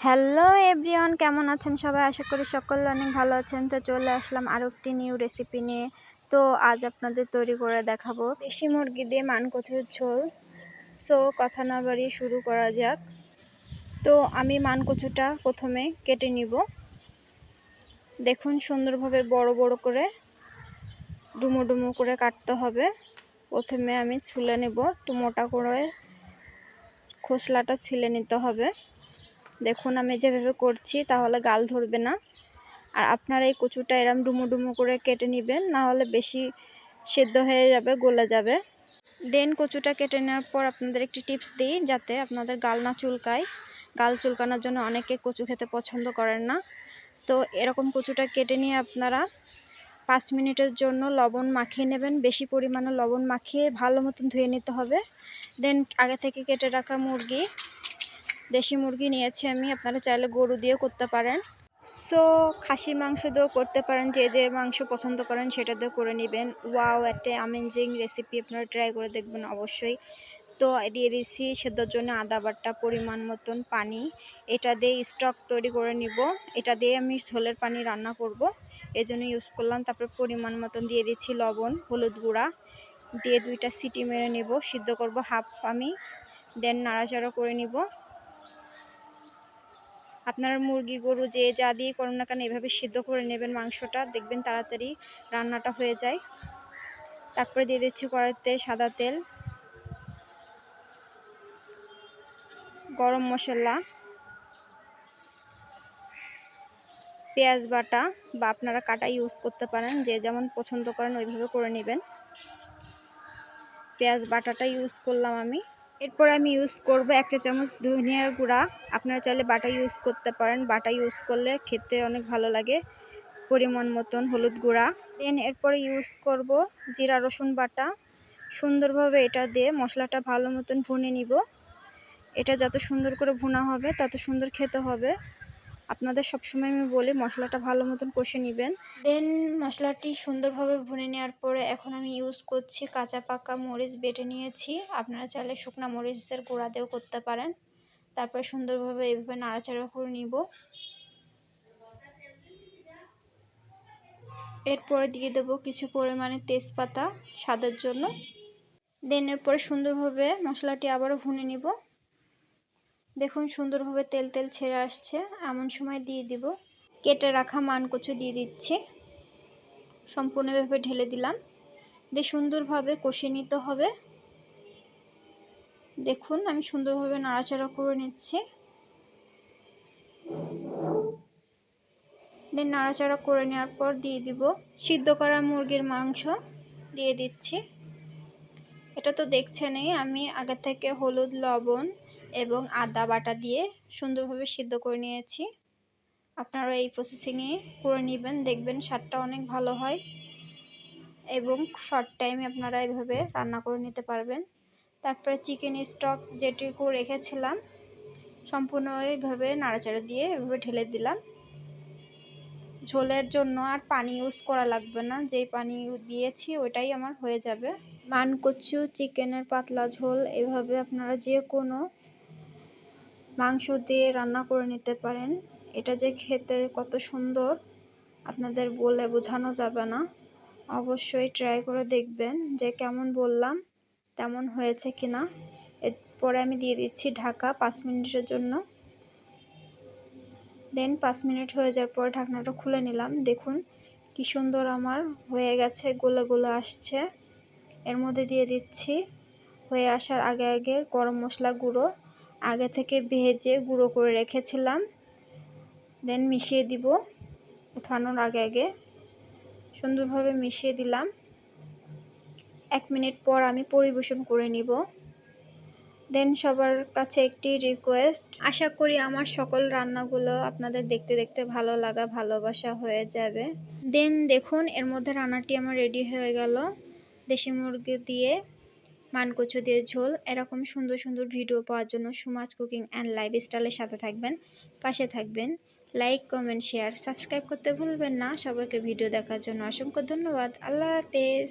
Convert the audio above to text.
Hello everyone, কেমন আছেন সবাই? আশা করি সকলে অনেক ভালো আছেন। তো চলে আসলাম আরও একটি নিউ রেসিপি নিয়ে। তো আজ আপনাদের তৈরি করে দেখাবো। দেশি মুরগি দিয়ে মানকচুর ঝোল। সো কথা না বাড়িয়ে শুরু করা যাক। তো আমি মানকচুটা প্রথমে কেটে নিব। দেখুন, সুন্দরভাবে বড় বড় করে ডুমো ডুমো করে কাটতে হবে। প্রথমে আমি ছুলে নেব। একটু মোটা করে খোসলাটা ছিলে নিতে হবে। দেখুন, আমি যেভাবে করছি তাহলে গাল ধরবে না। আর আপনারা এই কচুটা এরম ডুমো ডুমো করে কেটে নেবেন, না হলে বেশি সেদ্ধ হয়ে যাবে, গলে যাবে। দেন কচুটা কেটে নেওয়ার পর আপনাদের একটি টিপস দিই, যাতে আপনাদের গাল না চুলকায়। গাল চুলকানোর জন্য অনেকে কচু খেতে পছন্দ করেন না। তো এরকম কচুটা কেটে নিয়ে আপনারা পাঁচ মিনিটের জন্য লবণ মাখিয়ে নেবেন। বেশি পরিমাণে লবণ মাখিয়ে ভালো মতন ধুয়ে নিতে হবে। দেন আগে থেকে কেটে রাখা মুরগি দেশি মুরগি নিয়েছি আমি, আপনারা চাইলে গরু দিয়েও করতে পারেন। সো খাসি মাংস দিয়েও করতে পারেন, যে যে মাংস পছন্দ করেন সেটা দিয়ে করে নেবেন। ওয়াও একটা অ্যামেজিং রেসিপি আপনারা ট্রাই করে দেখবেন অবশ্যই। তো দিয়ে দিয়েছি সেদ্ধর জন্য আদা বাটা, পরিমাণ মতন পানি। এটা দিয়ে স্টক তৈরি করে নিব। এটা দিয়ে আমি ঝোলের পানি রান্না করব। এই জন্য ইউজ করলাম। তারপর পরিমাণ মতন দিয়ে দিচ্ছি লবণ, হলুদ গুঁড়া। দিয়ে দুইটা সিটি মেরে নেব। সিদ্ধ করব হাফ আমি। দেন নাড়াচাড়া করে নিব। আপনারা মুরগি, গরু যে যা দিয়ে করুন না কেন এভাবে সিদ্ধ করে নেবেন মাংসটা, দেখবেন তাড়াতাড়ি রান্নাটা হয়ে যায়। তারপরে দিয়ে দিচ্ছি কড়াইতে সাদা তেল, গরম মশলা, পেঁয়াজ বাটা বা আপনারা কাটা ইউজ করতে পারেন, যে যেমন পছন্দ করেন ওইভাবে করে নেবেন। পেঁয়াজ বাটাটা ইউজ করলাম আমি। এরপর আমি ইউজ করব এক চা চামচ ধনিয়ার গুঁড়া। আপনারা চাইলে বাটা ইউজ করতে পারেন। বাটা ইউজ করলে খেতে অনেক ভালো লাগে। পরিমাণ মতন হলুদ গুঁড়া। দেন এরপরে ইউজ করব জিরা রসুন বাটা। সুন্দরভাবে এটা দিয়ে মশলাটা ভালো মতন ভুনে নিব। এটা যত সুন্দর করে ভুনা হবে, তত সুন্দর খেতে হবে। আপনাদের সবসময় আমি বলি, মশলাটা ভালো মতন কষে নেবেন। দেন মশলাটি সুন্দরভাবে ভুনে নেওয়ার পরে এখন আমি ইউজ করছি কাঁচা পাকা মরিচ বেটে নিয়েছি। আপনারা চাইলে শুকনো মরিচের গোড়া দিয়েও করতে পারেন। তারপরে সুন্দরভাবে এইভাবে নাড়াচাড়া করে নিব। এরপরে দিয়ে দেবো কিছু পরিমাণে তেজপাতা স্বাদের জন্য। দেন এরপরে সুন্দরভাবে মশলাটি আবারও ভুনে নিব। দেখুন, সুন্দরভাবে তেল তেল ছেড়ে আসছে। এমন সময় দিয়ে দিব। কেটে রাখা মানকচু দিয়ে দিচ্ছি। সম্পূর্ণভাবে ঢেলে দিলাম। দিয়ে সুন্দরভাবে কষিয়ে নিতে হবে। দেখুন, আমি সুন্দরভাবে নাড়াচাড়া করে নিচ্ছি। দেন নাড়াচাড়া করে নেওয়ার পর দিয়ে দিব সিদ্ধ করা মুরগির মাংস। দিয়ে দিচ্ছি। এটা তো দেখছেনই, আমি আগে থেকে হলুদ, লবণ এবং আদা বাটা দিয়ে সুন্দরভাবে সিদ্ধ করে নিয়েছি। আপনারা এই প্রসেসিংয়ে করে নেবেন, দেখবেন স্বাদটা অনেক ভালো হয় এবং শর্ট টাইমে আপনারা এইভাবে রান্না করে নিতে পারবেন। তারপরে চিকেন স্টক যেটুকু রেখেছিলাম, সম্পূর্ণ ওইভাবে নাড়াচাড়া দিয়ে এভাবে ঢেলে দিলাম। ঝোলের জন্য আর পানি ইউজ করা লাগবে না, যেই পানি দিয়েছি ওটাই আমার হয়ে যাবে। মানকচু চিকেনের পাতলা ঝোল, এভাবে আপনারা যে কোনো মাংস দিয়ে রান্না করে নিতে পারেন। এটা যে খেতে কত সুন্দর, আপনাদের বলে বোঝানো যাবে না। অবশ্যই ট্রাই করে দেখবেন যে কেমন বললাম তেমন হয়েছে কি না এরপরে আমি দিয়ে দিচ্ছি ঢাকা পাঁচ মিনিটের জন্য। দেন পাঁচ মিনিট হয়ে যাওয়ার পর ঢাকনাটা খুলে নিলাম। দেখুন কি সুন্দর আমার হয়ে গেছে, গোলে গোলে আসছে। এর মধ্যে দিয়ে দিচ্ছি হয়ে আসার আগে আগে গরম মশলা গুঁড়ো। আগে থেকে ভেজে গুঁড়ো করে রেখেছিলাম। দেন মিশিয়ে দিব উঠানোর আগে আগে। সুন্দরভাবে মিশিয়ে দিলাম। এক মিনিট পর আমি পরিবেশন করে নিব। দেন সবার কাছে একটি রিকোয়েস্ট আশা করি আমার সকল রান্নাগুলো আপনাদের দেখতে দেখতে ভালো লাগা, ভালোবাসা হয়ে যাবে। দেন দেখুন, এর মধ্যে রান্নাটি আমার রেডি হয়ে গেল। দেশি মুরগি দিয়ে মানকচু দিয়ে ঝোল, এরকম সুন্দর সুন্দর ভিডিও পাওয়ার জন্য সুমাজ কুকিং অ্যান্ড লাইফস্টাইলের সাথে থাকবেন, পাশে থাকবেন। লাইক কমেন্ট শেয়ার সাবস্ক্রাইব করতে ভুলবেন না। সবাইকে ভিডিও দেখার জন্য অসংখ্য ধন্যবাদ। আল্লাহ হাফেজ।